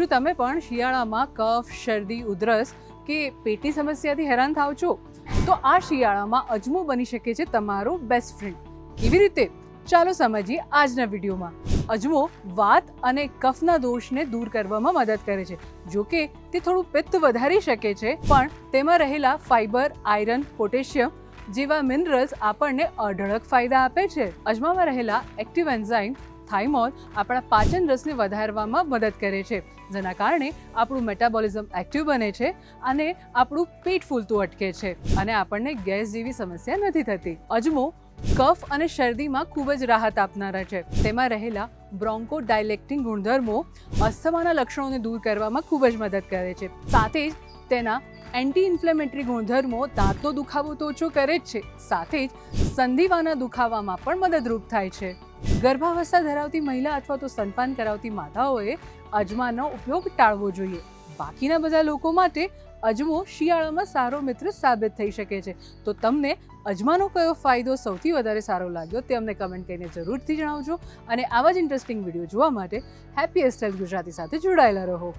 શું તમે પણ શિયાળામાં કફ, શરદી, ઉધરસ કે પેટની સમસ્યાથી હેરાન થાવ છો? તો આ શિયાળામાં અજમો બની શકે છે તમારો બેસ્ટ ફ્રેન્ડ કેવી રીતે? ચાલો સમજીએ આજના વિડીયોમાં. અજમો વાત અને કફના દોષને દૂર કરવામાં મદદ કરે છે. જો કે, તે થોડું પિત્ત વધારી શકે છે, પણ તેમાં રહેલા ફાઇબર આયરન પોટેશિયમ જેવા મિનરલ્સ આપણને અઢળક ફાયદા આપે છે. અજમામાં રહેલા એક્ટિવ એન્ઝાઇમ થાઇમોલ આપણા પાચન રસને વધારવામાં મદદ કરે છે, જેના કારણે આપણું મેટાબોલિઝમ એક્ટિવ બને છે અને આપણું પેટ ફૂલતું અટકે છે અને આપણને ગેસ જેવી સમસ્યા નથી થતી. અજમો કફ અને શરદીમાં ખૂબ જ રાહત આપનારા છે. તેમાં રહેલા બ્રોન્કો ડાયલેક્ટિંગ ગુણધર્મો અસ્થમાના લક્ષણોને દૂર કરવામાં ખૂબ જ મદદ કરે છે. સાથે જ તેના એન્ટી ઇન્ફ્લેમેટરી ગુણધર્મો દાંતનો દુખાવો તો ઓછો કરે જ છે. સાથે જ સંધિવાના દુખાવામાં પણ મદદરૂપ થાય છે. ગર્ભાવસ્થા ધરાવતી મહિલા અથવા તો સ્તનપાન કરાવતી માતાઓએ અજમાનો ઉપયોગ ટાળવો જોઈએ. બાકીના બધા લોકો માટે અજમો શિયાળામાં સારો મિત્ર સાબિત થઈ શકે છે. તો તમને અજમાનો કયો ફાયદો સૌથી વધારે સારો લાગ્યો તે અમને કમેન્ટ કરીને જરૂરથી જણાવજો. અને આવા જ ઇન્ટરેસ્ટિંગ વીડિયો જોવા માટે હેપી સ્ટાઇલ ગુજરાતી સાથે જોડાયેલા રહો.